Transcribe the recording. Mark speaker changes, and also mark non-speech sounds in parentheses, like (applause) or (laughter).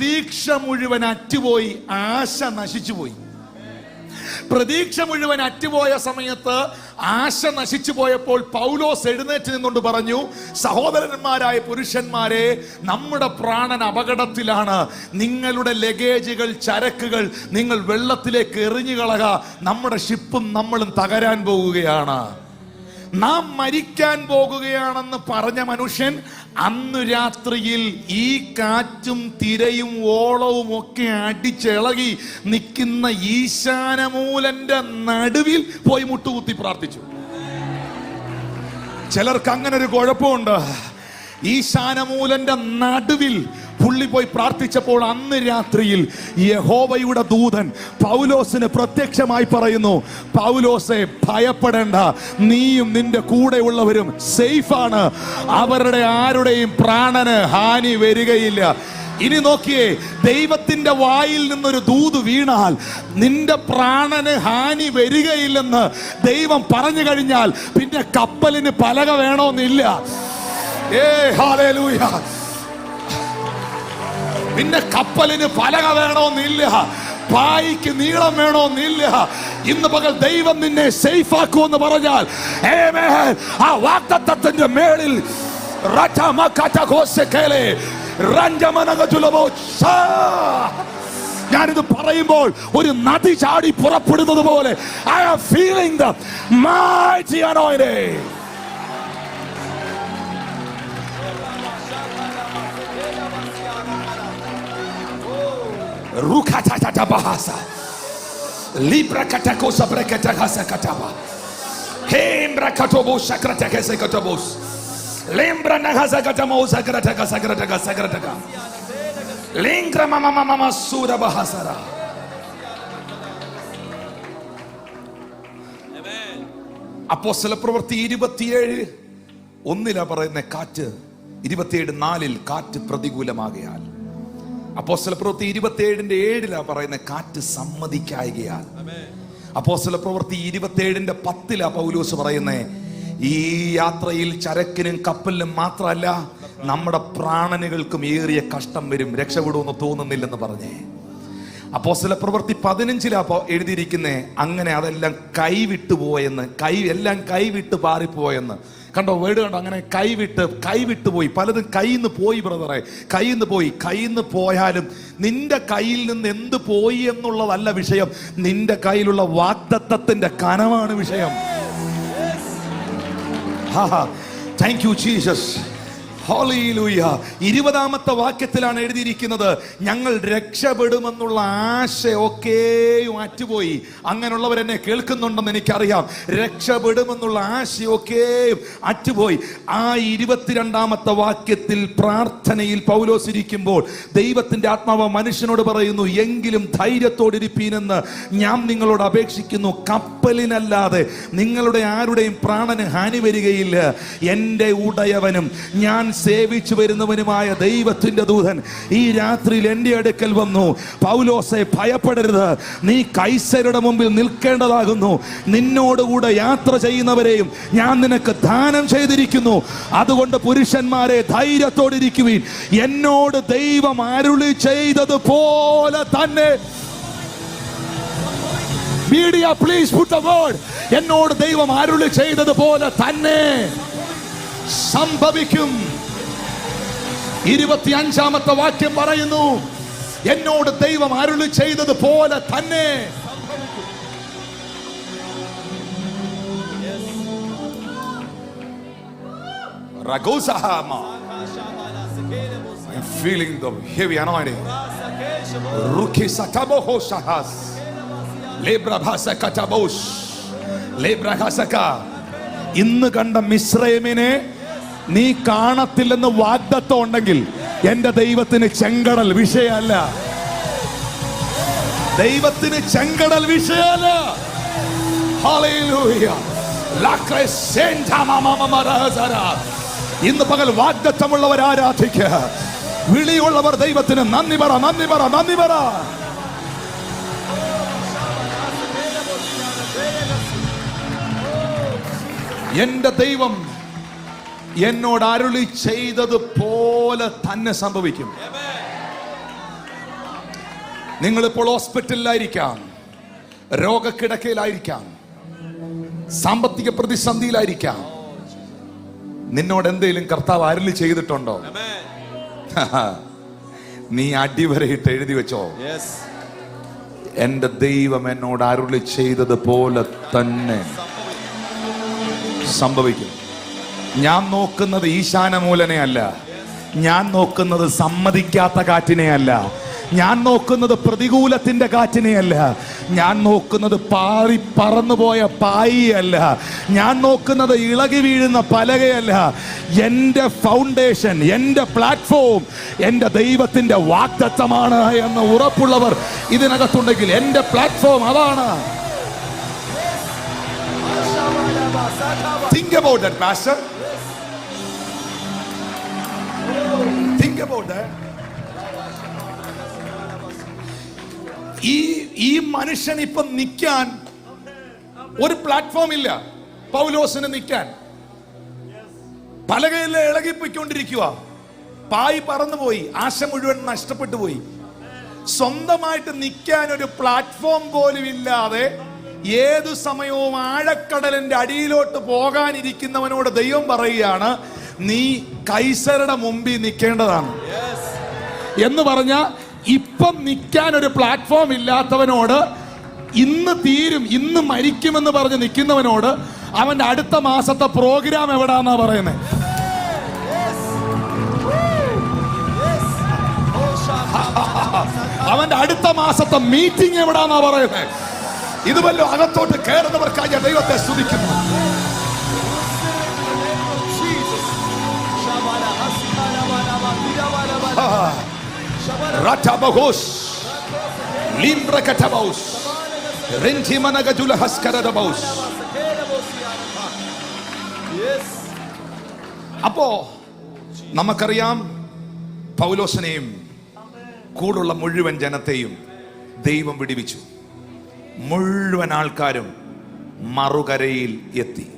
Speaker 1: പ്രതീക്ഷ മുഴുവൻ അറ്റുപോയി ആശ നശിച്ചു പോയി. പ്രതീക്ഷ മുഴുവൻ അറ്റുപോയ സമയത്ത് ആശ നശിച്ചു പോയപ്പോൾ പൗലോസ് എഴുന്നേറ്റ് നിന്നുകൊണ്ട് പറഞ്ഞു സഹോദരന്മാരായ പുരുഷന്മാരെ നമ്മുടെ പ്രാണൻ അപകടത്തിലാണ്. നിങ്ങളുടെ ലഗേജുകൾ ചരക്കുകൾ നിങ്ങൾ വെള്ളത്തിലേക്ക് എറിഞ്ഞു കളക. നമ്മുടെ ഷിപ്പും നമ്മളും തകരാൻ പോകുകയാണ്. നാം മരിക്കാൻ പോകുകയാണെന്ന് പറഞ്ഞ മനുഷ്യൻ അന്ന് രാത്രിയിൽ ഈ കാറ്റും തിരയും ഓളവും ഒക്കെ അടിച്ചിളകി നിൽക്കുന്ന ഈശാനമൂലന്റെ നടുവിൽ പോയി മുട്ടുകുത്തി പ്രാർത്ഥിച്ചു. ചിലർക്ക് അങ്ങനെ ഒരു കുഴപ്പമുണ്ട്. ഈശാനമൂലന്റെ നടുവിൽ പുള്ളി പോയി പ്രാർത്ഥിച്ചപ്പോൾ അന്ന് രാത്രിയിൽ യഹോവയുടെ ദൂതൻ പൗലോസിന് പ്രത്യക്ഷമായി പറയുന്നു പൗലോസെ ഭയപ്പെടേണ്ട. നീയും നിന്റെ കൂടെയുള്ളവരും സേഫാണ്. അവരുടെ ആരുടെയും പ്രാണന് ഹാനി വരികയില്ല. ഇനി നോക്കിയേ ദൈവത്തിന്റെ വായിൽ നിന്നൊരു ദൂത് വീണാൽ നിന്റെ പ്രാണന് ഹാനി വരികയില്ലെന്ന് ദൈവം പറഞ്ഞു കഴിഞ്ഞാൽ പിന്നെ കപ്പലിന് പലക വേണമെന്നില്ല ഏ ഹാലേലൂയ പിന്നെ കപ്പലിന് പലക വേണമെന്നില്ല പായിക്ക് നീളം വേണമെന്നില്ല ഇന്ന് പകൽ ദൈവം നിന്നെ സേഫ് ആക്കുമെന്ന് പറഞ്ഞാൽ. ആ വാക്തത്വത്തിന്റെ മേളിൽ. ഞാനിത് പറയുമ്പോൾ ഒരു നദി ചാടി പുറപ്പെടുന്നത് പോലെ I feeling the mighty anointing Rukatata bahasa. Libra katakosa brekatahasa kataba. Hembra katobos sakratakese katobos. Lembra nahasa katamosa krataka sakrataka sakrataka. Lingra mama mama mama sura bahasara. അപ്പോസ്തല പ്രവൃത്തി ഇരുപത്തിയേഴ് ഒന്നിലാ പറയുന്ന കാറ്റ് ഇരുപത്തിയേഴ് നാലിൽ കാറ്റ് പ്രതികൂലമാകയാൽ അപ്പോസ്തല പ്രവൃത്തി ഇരുപത്തിയേഴിന്റെ ഏഴിലാ പറയുന്ന കാറ്റ് സമ്മതിക്കായകയാൽ. അപ്പോസ്തല പ്രവൃത്തി ഇരുപത്തിയേഴിന്റെ പത്തിലാ പൗലൂസ് പറയുന്നത് ഈ യാത്രയിൽ ചരക്കിനും കപ്പലിനും മാത്രമല്ല നമ്മുടെ പ്രാണനുകൾക്കും ഏറിയ കഷ്ടം വരും. രക്ഷപ്പെടുമെന്ന് തോന്നുന്നില്ലെന്ന് പറഞ്ഞേ. അപ്പോസ്തല പ്രവൃത്തി പതിനഞ്ചിലാ എഴുതിയിരിക്കുന്നേ. അങ്ങനെ അതെല്ലാം കൈവിട്ടു പോയെന്ന്. കൈ എല്ലാം കൈവിട്ട് പാറിപ്പോയെന്ന്. കണ്ടോ വേർഡ് കണ്ടോ? അങ്ങനെ കൈവിട്ട് കൈവിട്ട് പോയി. പലതും കയ്യിൽ നിന്ന് പോയി ബ്രദറെ കയ്യിൽ നിന്ന് പോയി. കയ്യിൽ നിന്ന് പോയാലും നിന്റെ കയ്യിൽ നിന്ന് എന്ത് പോയി എന്നുള്ളതല്ല വിഷയം. നിന്റെ കയ്യിലുള്ള വാഗ്ദത്തത്തിന്റെ കനമാണ് വിഷയം. താങ്ക് യു ജീസസ് ഇരുപതാമത്തെ വാക്യത്തിലാണ് എഴുതിയിരിക്കുന്നത്. ഞങ്ങൾ രക്ഷപ്പെടുമെന്നുള്ള ആശയൊക്കെയും അറ്റുപോയി അങ്ങനെയുള്ളവരെന്നെ കേൾക്കുന്നുണ്ടെന്ന് എനിക്കറിയാം. രക്ഷപ്പെടുമെന്നുള്ള ആശയൊക്കെയും അറ്റുപോയി ആ ഇരുപത്തിരണ്ടാമത്തെ വാക്യത്തിൽ പ്രാർത്ഥനയിൽ പൗലോസിരിക്കുമ്പോൾ ദൈവത്തിന്റെ ആത്മാവ് മനുഷ്യനോട് പറയുന്നു എങ്കിലും ധൈര്യത്തോടിരിപ്പീനെന്ന് ഞാൻ നിങ്ങളോട് അപേക്ഷിക്കുന്നു. കപ്പലിനല്ലാതെ നിങ്ങളുടെ ആരുടെയും പ്രാണന് ഹാനി വരികയില്ല. എന്റെ ഉടയവനും ഞാൻ സേവിച്ചു വരുന്നവനുമായ ദൈവത്തിന്റെ ദൂതൻ ഈ രാത്രിയിൽ എന്റെ അടുക്കൽ വന്നു. പൗലോസെ ഭയപ്പെടരുത്. നീ കൈസരുടെ മുമ്പിൽ നിൽക്കേണ്ടതാകുന്നു. നിന്നോടുകൂടെ യാത്ര ചെയ്യുന്നവരെയും ഞാൻ നിനക്ക് ദാനം ചെയ്തിരിക്കുന്നു. അതുകൊണ്ട് പുരുഷന്മാരെ ധൈര്യത്തോടിരിക്കുവിൻ. എന്നോട് ദൈവം അരുളി ചെയ്തതുപോലെ തന്നെ. മീഡിയ പ്ലീസ് പുട്ട് വേർഡ് എന്നോട് ദൈവം അരുളി ചെയ്തതുപോലെ തന്നെ. സംഭവിക്കും. ഇരുപത്തി അഞ്ചാമത്തെ വാക്യം പറയുന്നു. എന്നോട് ദൈവം അരുളി ചെയ്തത് പോലെ തന്നെ. ഇന്ന് കണ്ട മിശ്രമിനെ നീ കാണത്തില്ലെന്ന് വാഗ്ദത്വം ഉണ്ടെങ്കിൽ എന്റെ ദൈവത്തിന് ചെങ്കടൽ വിഷയല്ല. ദൈവത്തിന് ചെങ്കടൽ വിഷയല്ല. ഇന്ന് പകൽ വാഗ്ദത്തമുള്ളവർ ആരാധിക്ക. വിളിയുള്ളവർ ദൈവത്തിന് നന്ദി പറ നന്ദി പറ നന്ദി പറ. എന്റെ ദൈവം എന്നോട് അരുളി ചെയ്തത് പോലെ തന്നെ സംഭവിക്കും. നിങ്ങളിപ്പോൾ ഹോസ്പിറ്റലിലായിരിക്കാം. രോഗക്കിടക്കയിലായിരിക്കാം. സാമ്പത്തിക പ്രതിസന്ധിയിലായിരിക്കാം. നിന്നോട് എന്തെങ്കിലും കർത്താവ് അരുളി ചെയ്തിട്ടുണ്ടോ? (laughs) നീ അടിവരയിട്ട് എഴുതി വെച്ചോ. എന്റെ ദൈവം എന്നോട് അരുളി ചെയ്തത് പോലെ തന്നെ സംഭവിക്കും. ഞാൻ നോക്കുന്നത് ഈശാനമൂലനെ അല്ല ഞാൻ നോക്കുന്നത് സമ്മതിക്കാത്ത കാറ്റിനെ അല്ല ഞാൻ നോക്കുന്നത് പ്രതികൂലത്തിന്റെ കാറ്റിനെയല്ല. ഞാൻ നോക്കുന്നത് പാറി പറന്നുപോയ പായിയല്ല. ഞാൻ നോക്കുന്നത് ഇളകി വീഴുന്ന പലകയല്ല. എന്റെ ഫൗണ്ടേഷൻ എന്റെ പ്ലാറ്റ്ഫോം എന്റെ ദൈവത്തിന്റെ വാക്തത്വമാണ് എന്ന് ഉറപ്പുള്ളവർ ഇതിനകത്തുണ്ടെങ്കിൽ എന്റെ പ്ലാറ്റ്ഫോം അതാണ്. Think about that, Pastor. About. ഈ ഈ മനുഷ്യൻ ഇപ്പൊ നിൽക്കാൻ ഒരു പ്ലാറ്റ്ഫോം ഇല്ല. പൗലോസിന് നിൽക്കാൻ പലകയിൽ ഇളകിപ്പോയിക്കൊണ്ടിരിക്കുക പായ് പറന്നുപോയി. ആശ മുഴുവൻ നഷ്ടപ്പെട്ടു പോയി. സ്വന്തമായിട്ട് നിൽക്കാൻ ഒരു പ്ലാറ്റ്ഫോം പോലും ഇല്ലാതെ ഏതു സമയവും ആഴക്കടലിന്റെ അടിയിലോട്ട് പോകാനിരിക്കുന്നവനോട് ദൈവം പറയുകയാണ് നീ കൈസരുടെ മുമ്പിൽ നിൽക്കേണ്ടതാണ്. എന്ന് പറഞ്ഞ ഇപ്പം നിൽക്കാൻ ഒരു പ്ലാറ്റ്ഫോം ഇല്ലാത്തവനോട് ഇന്ന് തീരും ഇന്ന് മരിക്കുമെന്ന് പറഞ്ഞ് നിൽക്കുന്നവനോട് അവന്റെ അടുത്ത മാസത്തെ പ്രോഗ്രാം എവിടാന്നാ പറയുന്നത് അവന്റെ അടുത്ത മാസത്തെ മീറ്റിംഗ് എവിടാന്നാ പറയുന്നത് ഇത് വല്ലോ അകത്തോട്ട് കയറുന്നവർക്കായി ദൈവത്തെ സ്തുതിക്കുന്നു. Ratabahos. Limbrakatabaus. Rentimanagadulahaskaradabaus.
Speaker 2: Yes.
Speaker 1: അപ്പോ നമുക്കറിയാം പൗലോസിനെയും കൂടുള്ള മുഴുവൻ ജനത്തെയും ദൈവം വിടിവിച്ചു മുഴുവൻ ആൾക്കാരും മറുകരയിൽ എത്തി